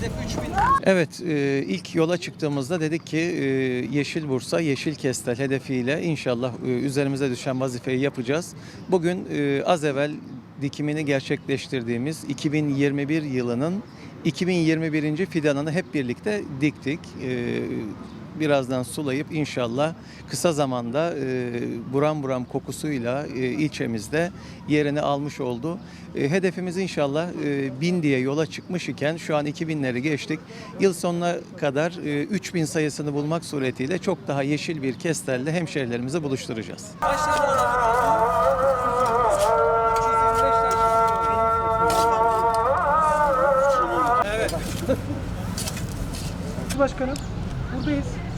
Hedef 3000. Evet, e, ilk yola çıktığımızda dedik ki e, Yeşil Bursa, Yeşil Kestel hedefiyle inşallah e, üzerimize düşen vazifeyi yapacağız. Bugün e, az evvel dikimini gerçekleştirdiğimiz 2021 yılının 2021. fidanını hep birlikte diktik. E, birazdan sulayıp inşallah kısa zamanda e, buram buram kokusuyla e, ilçemizde yerini almış oldu. E, hedefimiz inşallah e, 1000 diye yola çıkmış iken şu an 2000'leri geçtik. Yıl sonuna kadar e, 3000 sayısını bulmak suretiyle çok daha yeşil bir kestelle hemşehrilerimizi buluşturacağız. Evet. Başkanım Buradayız.